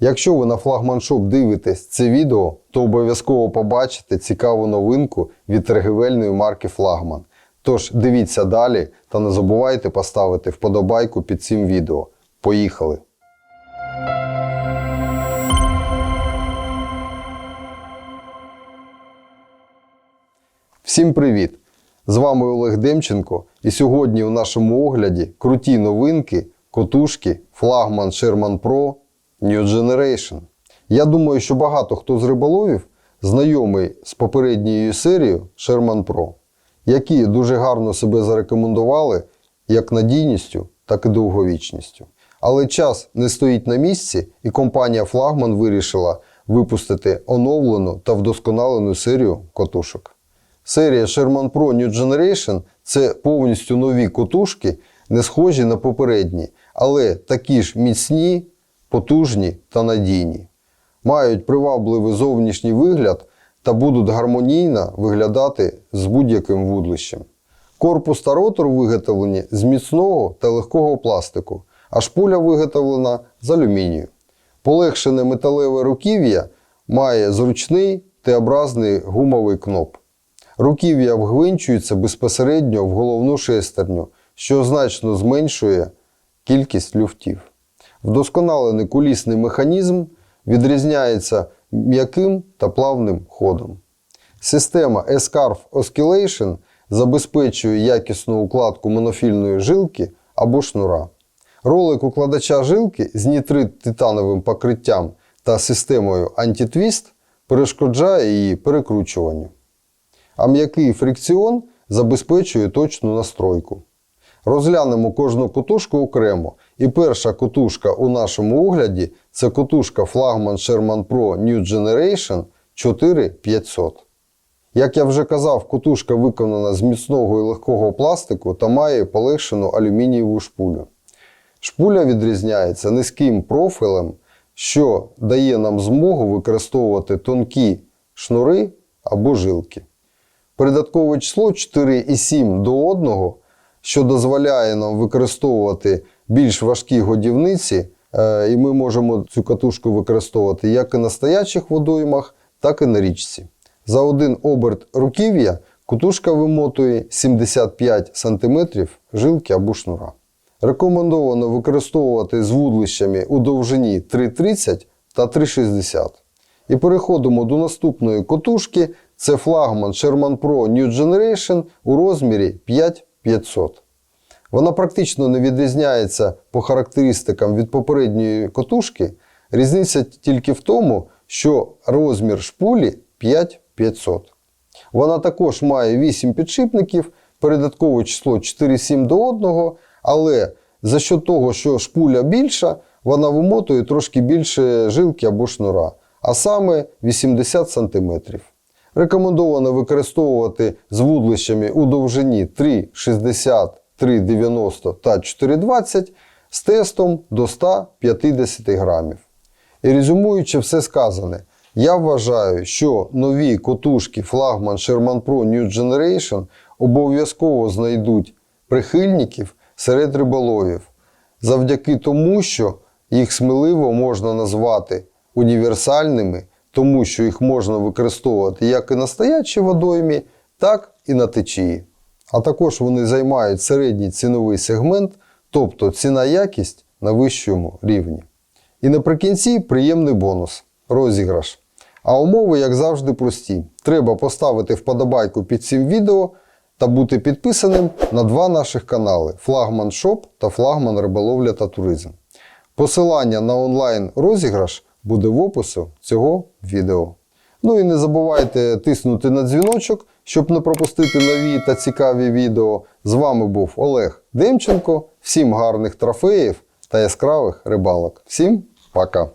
Якщо ви на флагманшоп дивитесь це відео, то обов'язково побачите цікаву новинку від торгівельної марки Флагман. Тож дивіться далі та не забувайте поставити вподобайку під цим відео. Поїхали! Всім привіт! З вами Олег Демченко, і сьогодні у нашому огляді круті новинки, котушки, флагман Sherman Pro New Generation. Я думаю, що багато хто з риболовів знайомий з попередньою серією Sherman Pro, які дуже гарно себе зарекомендували як надійністю, так і довговічністю. Але час не стоїть на місці, і компанія Флагман вирішила випустити оновлену та вдосконалену серію котушок. Серія Sherman Pro New Generation це повністю нові котушки, не схожі на попередні, але такі ж міцні, потужні та надійні. Мають привабливий зовнішній вигляд та будуть гармонійно виглядати з будь-яким вудлищем. Корпус та ротор виготовлені з міцного та легкого пластику, а шпуля виготовлена з алюмінію. Полегшене металеве руків'я має зручний Т-образний гумовий кноп. Руків'я вгвинчується безпосередньо в головну шестерню, що значно зменшує кількість люфтів. Вдосконалений кулісний механізм відрізняється м'яким та плавним ходом. Система S-Carve Oscillation забезпечує якісну укладку монофільної жилки або шнура. Ролик укладача жилки з нітрит-титановим покриттям та системою антитвіст перешкоджає її перекручуванню а м'який фрикціон забезпечує точну настройку. Розглянемо кожну котушку окремо. І перша котушка у нашому огляді це котушка флагман Sherman Pro New Generation 4500. Як я вже казав, котушка виконана з міцного і легкого пластику та має полегшену алюмінієву шпулю. Шпуля відрізняється низьким профілем, що дає нам змогу використовувати тонкі шнури або жилки. Передаткове число 4,7 до 1, що дозволяє нам використовувати більш важкі годівниці, е, і ми можемо цю катушку використовувати як і на стоячих водоймах, так і на річці. За один оберт руків'я катушка вимотує 75 см жилки або шнура. Рекомендовано використовувати з вудлищами у довжині 3,30 та 3,60. І переходимо до наступної котушки. Це флагман Sherman Pro New Generation у розмірі 5500. Вона практично не відрізняється по характеристикам від попередньої котушки. Різниця тільки в тому, що розмір шпулі 5500. Вона також має 8 підшипників, передаткове число 4,7 до 1, але за що того, що шпуля більша, вона вимотує трошки більше жилки або шнура, а саме 80 см. Рекомендовано використовувати з вудлищами у довжині 3,60, 3,90 та 4,20 з тестом до 150 грамів. І резюмуючи все сказане, я вважаю, що нові котушки флагман Sherman Pro New Generation обов'язково знайдуть прихильників серед риболовів, завдяки тому, що їх сміливо можна назвати універсальними тому що їх можна використовувати як і на стоячій водоймі, так і на течії. А також вони займають середній ціновий сегмент, тобто ціна якість на вищому рівні. І наприкінці приємний бонус розіграш. А умови, як завжди, прості. Треба поставити вподобайку під цим відео та бути підписаним на два наших канали Флагман Шоп та Флагман Риболовля та Туризм. Посилання на онлайн розіграш буде в опису цього відео. Ну і не забувайте тиснути на дзвіночок, щоб не пропустити нові та цікаві відео. З вами був Олег Демченко. Всім гарних трофеїв та яскравих рибалок. Всім пока!